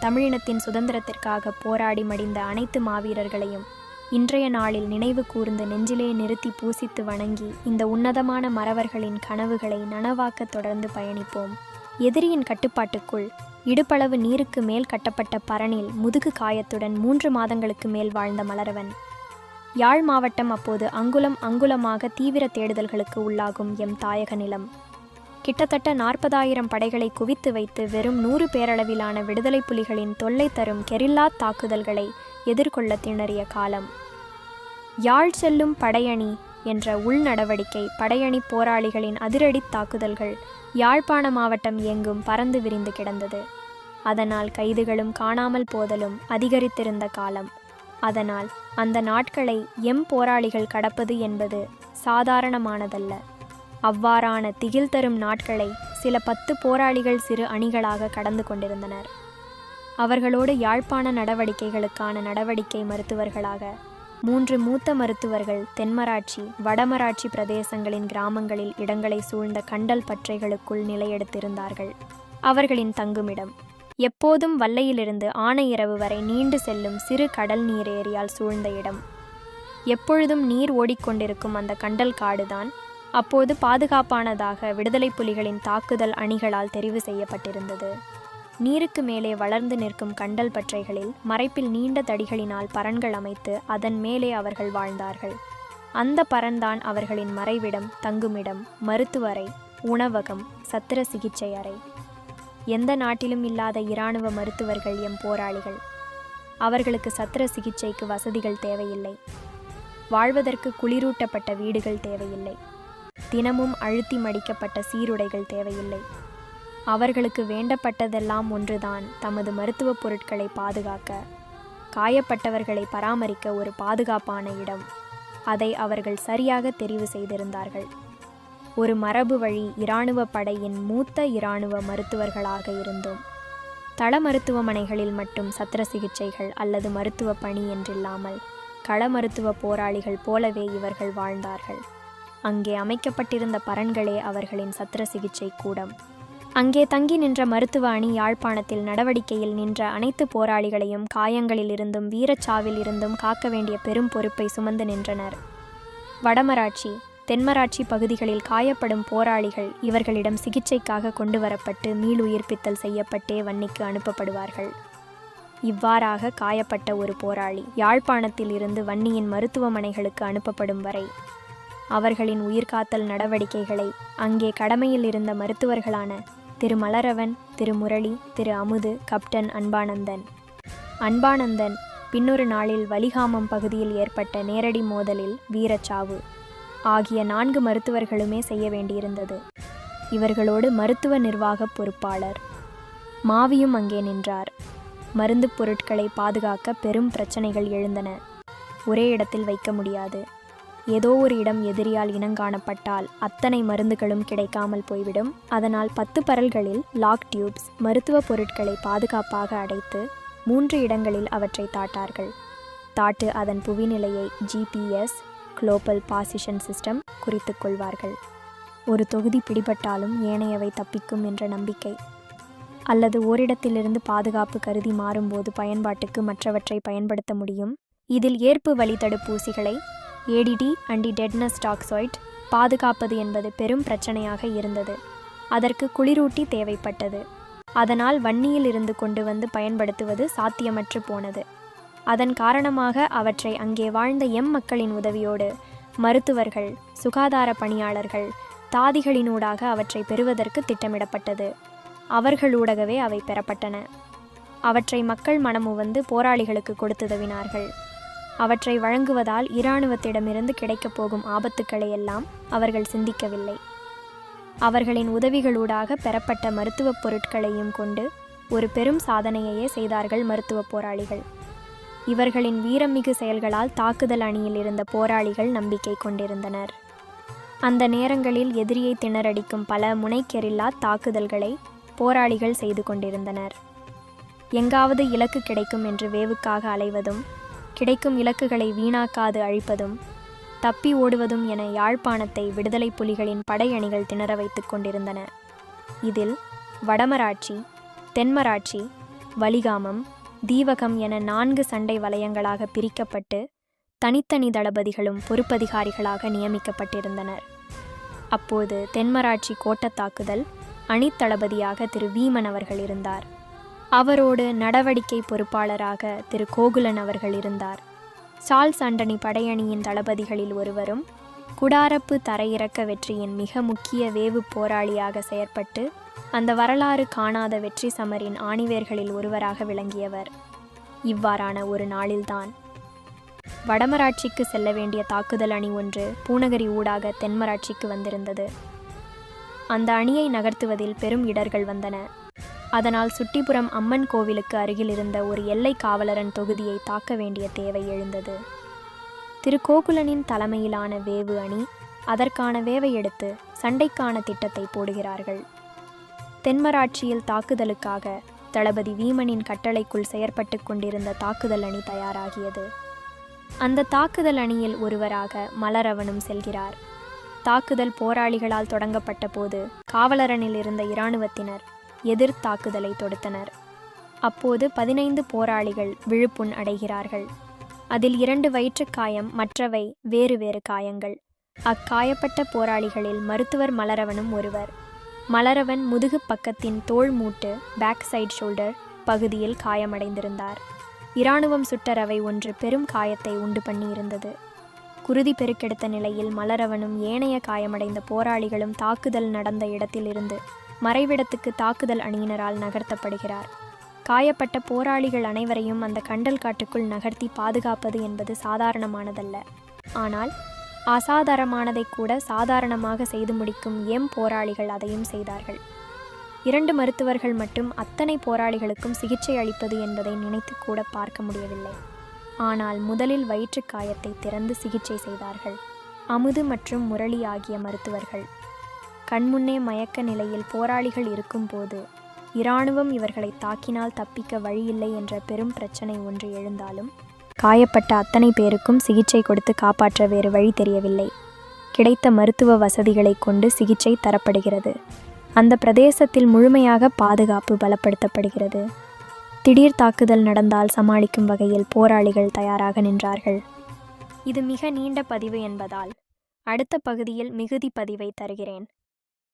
தமிழினத்தின் சுதந்திரத்திற்காக போராடி மடிந்த அனைத்து மாவீரர்களையும் இன்றைய நாளில் நினைவு கூர்ந்து நெஞ்சிலே நிறுத்தி பூசித்து வணங்கி இந்த உன்னதமான மறவர்களின் கனவுகளை நனவாக்க தொடர்ந்து பயணிப்போம். எதிரியின் கட்டுப்பாட்டுக்குள் இடுப்பளவு நீருக்கு மேல் கட்டப்பட்ட பரணில் முதுகு காயத்துடன் மூன்று மாதங்களுக்கு மேல் வாழ்ந்த மலரவன். யாழ் மாவட்டம் அப்போது அங்குலம் அங்குலமாக தீவிர தேடுதல்களுக்கு உள்ளாகும் எம் தாயக நிலம். கிட்டத்தட்ட நாற்பதாயிரம் படைகளை குவித்து வைத்து வெறும் நூறு பேரளவிலான விடுதலை புலிகளின் தொல்லை தரும் கெரில்லா தாக்குதல்களை எதிர்கொள்ள திணறிய காலம். யாழ் செல்லும் படையணி என்ற உள்நடவடிக்கை படையணி போராளிகளின் அதிரடி தாக்குதல்கள் யாழ்ப்பாண மாவட்டம் எங்கும் பறந்து விரிந்து கிடந்தது. அதனால் கைதுகளும் காணாமல் போதலும் அதிகரித்திருந்த காலம். அதனால் அந்த நாட்களை எம் போராளிகள் கடப்பது என்பது சாதாரணமானதல்ல. அவ்வாறான திகில் தரும் நாட்களை சில பத்து போராளிகள் சிறு அணிகளாக கடந்து கொண்டிருந்தனர். அவர்களோடு யாழ்ப்பாண நடவடிக்கைகளுக்கான நடவடிக்கை மருத்துவர்களாக மூன்று மூத்த மருத்துவர்கள் தென்மராட்சி வடமராட்சி பிரதேசங்களின் கிராமங்களில் இடங்களை சூழ்ந்த கண்டல் பற்றைகளுக்குள் நிலையெடுத்திருந்தார்கள். அவர்களின் தங்குமிடம் எப்போதும் வல்லையிலிருந்து ஆனையிரவு வரை நீண்டு செல்லும் சிறு கடல் நீர் ஏரியால் சூழ்ந்த இடம். எப்பொழுதும் நீர் ஓடிக்கொண்டிருக்கும் அந்த கண்டல் காடுதான் அப்போது பாதுகாப்பானதாக விடுதலை புலிகளின் தாக்குதல் அணிகளால் தெரிவு செய்யப்பட்டிருந்தது. நீருக்கு மேலே வளர்ந்து நிற்கும் கண்டல் பற்றைகளில் மறைப்பில் நீண்ட தடிகளினால் பரன்கள் அமைத்து அதன் மேலே அவர்கள் வாழ்ந்தார்கள். அந்த பரன்தான் அவர்களின் மறைவிடம் தங்குமிடம் மருத்துவரை உணவகம் சத்திர சிகிச்சை அறை. எந்த நாட்டிலும் இல்லாத இராணுவ மருத்துவர்கள் எம் போராளிகள். அவர்களுக்கு சத்திர சிகிச்சைக்கு வசதிகள் தேவையில்லை. வாழ்வதற்கு குளிரூட்டப்பட்ட வீடுகள் தேவையில்லை. தினமும் அழுத்தி மடிக்கப்பட்ட சீருடைகள் தேவையில்லை. அவர்களுக்கு வேண்டப்பட்டதெல்லாம் ஒன்றுதான். தமது மருத்துவப் பொருட்களை பாதுகாக்க காயப்பட்டவர்களை பராமரிக்க ஒரு பாதுகாப்பான இடம். அதை அவர்கள் சரியாக தெரிவு செய்திருந்தார்கள். ஒரு மரபு வழி இராணுவ படையின் மூத்த இராணுவ மருத்துவர்களாக இருந்தோம். தள மருத்துவமனைகளில் மட்டும் சத்திர சிகிச்சைகள் அல்லது மருத்துவ பணி என்றில்லாமல் கள மருத்துவ போராளிகள் போலவே இவர்கள் வாழ்ந்தார்கள். அங்கே அமைக்கப்பட்டிருந்த பரன்களே அவர்களின் சத்திர சிகிச்சை கூடம். அங்கே தங்கி நின்ற மருத்துவ அணி யாழ்ப்பாணத்தில் நடவடிக்கையில் நின்ற அனைத்து போராளிகளையும் காயங்களில் இருந்தும் வீரச்சாவில் இருந்தும் காக்க வேண்டிய பெரும் பொறுப்பை சுமந்து நின்றனர். வடமராட்சி தென்மராட்சி பகுதிகளில் காயப்படும் போராளிகள் இவர்களிடம் சிகிச்சைக்காக கொண்டு வரப்பட்டு மீளுயிர்ப்பித்தல் செய்யப்பட்டே வன்னிக்கு அனுப்பப்படுவார்கள். இவ்வாறாக காயப்பட்ட ஒரு போராளி யாழ்ப்பாணத்தில் இருந்து வன்னியின் மருத்துவமனைகளுக்கு அனுப்பப்படும் வரை அவர்களின் உயிர்காத்தல் நடவடிக்கைகளை அங்கே கடமையில் இருந்த மருத்துவர்களான திரு மலரவன் திரு முரளி திரு அமுது கப்டன் அன்பானந்தன். அன்பானந்தன் பின்னொரு நாளில் வலிகாமம் பகுதியில் ஏற்பட்ட நேரடி மோதலில் வீரச்சாவு. ஆகிய நான்கு மருத்துவர்களுமே செய்ய வேண்டியிருந்தது. இவர்களோடு மருத்துவ நிர்வாக பொறுப்பாளர். மாவியும் அங்கே நின்றார். மருந்துப் பொருட்களை பாதுகாக்க பெரும் பிரச்சனைகள் எழுந்தன. ஒரே இடத்தில் வைக்க முடியாது. ஏதோ ஒரு இடம் எதிரியால் இனங்காணப்பட்டால் அத்தனை மருந்துகளும் கிடைக்காமல் போய்விடும். அதனால் பத்து பரல்களில் லாக் டியூப்ஸ் மருத்துவ பொருட்களை பாதுகாப்பாக அடைத்து மூன்று இடங்களில் அவற்றை தாட்டார்கள். தாட்டு அதன் புவிநிலையை ஜிபிஎஸ் குளோபல் பாசிஷன் சிஸ்டம் குறித்துக் கொள்வார்கள். ஒரு தொகுதி பிடிபட்டாலும் ஏனையவை தப்பிக்கும் என்ற நம்பிக்கை. அல்லது ஓரிடத்திலிருந்து பாதுகாப்பு கருதி மாறும்போது பயன்பாட்டுக்கு மற்றவற்றை பயன்படுத்த முடியும். இதில் ஏற்பு வழி தடுப்பூசிகளை ஏடிடி அண்டி டெட்னஸ் டாக்ஸாய்ட் பாதுகாப்பது என்பது பெரும் பிரச்சனையாக இருந்தது. அதற்கு குளிரூட்டி தேவைப்பட்டது. அதனால் வன்னியில் இருந்து கொண்டு வந்து பயன்படுத்துவது சாத்தியமற்று போனது. அதன் காரணமாக அவற்றை அங்கே வாழ்ந்த எம் மக்களின் உதவியோடு மருத்துவர்கள் சுகாதார பணியாளர்கள் தாதிகளினூடாக அவற்றை பெறுவதற்கு திட்டமிடப்பட்டது. அவர்களூடாகவே அவை பெறப்பட்டன. அவற்றை மக்கள் மனமுவந்து போராளிகளுக்கு கொடுத்துதவினார்கள் அவற்றை வழங்குவதால் இராணுவத்திடமிருந்து கிடைக்கப் போகும் ஆபத்துக்களை எல்லாம் அவர்கள் சிந்திக்கவில்லை. அவர்களின் உதவிகளூடாக பெறப்பட்ட மருத்துவப் பொருட்களையும் கொண்டு ஒரு பெரும் சாதனையையே செய்தார்கள் மருத்துவப் போராளிகள். இவர்களின் வீரமிகு செயல்களால் தாக்குதல் அணியில் இருந்த போராளிகள் நம்பிக்கை கொண்டிருந்தனர். அந்த நேரங்களில் எதிரியை திணறடிக்கும் பல முனைக்கெரில்லா தாக்குதல்களை போராளிகள் செய்து கொண்டிருந்தனர். எங்காவது இலக்கு கிடைக்கும் என்று வேவுக்காக அலைவதும் கிடைக்கும் இலக்குகளை வீணாக்காது அழிப்பதும் தப்பி ஓடுவதும் என யாழ்ப்பாணத்தை விடுதலை புலிகளின் படையணிகள் திணற வைத்துக் கொண்டிருந்தன. இதில் வடமராட்சி தென்மராட்சி வலிகாமம் தீவகம் என நான்கு சண்டை வலயங்களாக பிரிக்கப்பட்டு தனித்தனி தளபதிகளும் பொறுப்பதிகாரிகளாக நியமிக்கப்பட்டிருந்தனர். அப்போது தென்மராட்சி கோட்டத் தாக்குதல் அணித்தளபதியாக திரு வீமன் அவர்கள் இருந்தார். அவரோடு நடவடிக்கை பொறுப்பாளராக திரு கோகுலன் அவர்கள் இருந்தார். சார்ல்ஸ் சண்டனி படையணியின் தளபதிகளில் ஒருவரும் குடாரப்பு தரையிறக்க வெற்றியின் மிக முக்கிய வேவு போராளியாக செயற்பட்டு அந்த வரலாறு காணாத வெற்றி சமரின் ஆணிவேர்களில் ஒருவராக விளங்கியவர். இவ்வாறான ஒரு நாளில்தான் வடமராட்சிக்கு செல்ல வேண்டிய தாக்குதல் அணி ஒன்று பூநகரி ஊடாக தென்மராட்சிக்கு வந்திருந்தது. அந்த அணியை நகர்த்துவதில் பெரும் இடர்கள் வந்தன. அதனால் சுட்டிபுரம் அம்மன் கோவிலுக்கு அருகில் இருந்த ஒரு எல்லை காவலரன் தொகுதியை தாக்க வேண்டிய தேவை எழுந்தது. திரு கோகுலனின் தலைமையிலான வேவு அணி அதற்கான வேவை எடுத்து சண்டைக்கான திட்டத்தை போடுகிறார்கள். தென்மராட்சியில் தாக்குதலுக்காக தளபதி வீமனின் கட்டளைக்குள் செயற்பட்டு கொண்டிருந்த தாக்குதல் அணி தயாராகியது. அந்த தாக்குதல் அணியில் ஒருவராக மலரவனும் செல்கிறார். தாக்குதல் போராளிகளால் தொடங்கப்பட்ட போது காவலரனில் இருந்த இராணுவத்தினர் எதிர் தாக்குதலை தொடுத்தனர். அப்போது பதினைந்து போராளிகள் விழுப்புண் அடைகிறார்கள். அதில் இரண்டு வயிற்று காயம் மற்றவை வேறு வேறு காயங்கள். அக்காயப்பட்ட போராளிகளில் மருத்துவர் மலரவனும் ஒருவர். மலரவன் முதுகு பக்கத்தின் தோள் மூட்டு பேக் சைட் ஷோல்டர் பகுதியில் காயமடைந்திருந்தார். இராணுவம் சுட்ட ரவை ஒன்று பெரும் காயத்தை உண்டு பண்ணியிருந்தது. குருதி பெருக்கெடுத்த நிலையில் மலரவனும் ஏனைய காயமடைந்த போராளிகளும் தாக்குதல் நடந்த இடத்திலிருந்து மறைவிடத்துக்கு தாக்குதல் அணியினரால் நகர்த்தப்படுகிறார். காயப்பட்ட போராளிகள் அனைவரையும் அந்த கண்டல் காட்டுக்குள் நகர்த்தி பாதுகாப்பது என்பது சாதாரணமானதல்ல. ஆனால் அசாதாரணமானதை கூட சாதாரணமாக செய்து முடிக்கும் எம் போராளிகள் அதையும் செய்தார்கள். இரண்டு மருத்துவர்கள் மட்டும் அத்தனை போராளிகளுக்கும் சிகிச்சை அளிப்பது என்பதை நினைத்து கூட பார்க்க முடியவில்லை. ஆனால் முதலில் வயிற்றுக் காயத்தை திறந்து சிகிச்சை செய்தார்கள். அமுது மற்றும் முரளி ஆகிய மருத்துவர்கள். கண்முன்னே மயக்க நிலையில் போராளிகள் இருக்கும்போது இராணுவம் இவர்களை தாக்கினால் தப்பிக்க வழியில்லை என்ற பெரும் பிரச்சனை ஒன்று எழுந்தாலும் காயப்பட்ட அத்தனை பேருக்கும் சிகிச்சை கொடுத்து காப்பாற்ற வேறு வழி தெரியவில்லை. கிடைத்த மருத்துவ வசதிகளை கொண்டு சிகிச்சை தரப்படுகிறது. அந்த பிரதேசத்தில் முழுமையாக பாதுகாப்பு பலப்படுத்தப்படுகிறது. திடீர் தாக்குதல் நடந்தால் சமாளிக்கும் வகையில் போராளிகள் தயாராக நின்றார்கள். இது மிக நீண்ட பதிவு என்பதால் அடுத்த பகுதியில் மிகுதி பதிவை தருகிறேன்.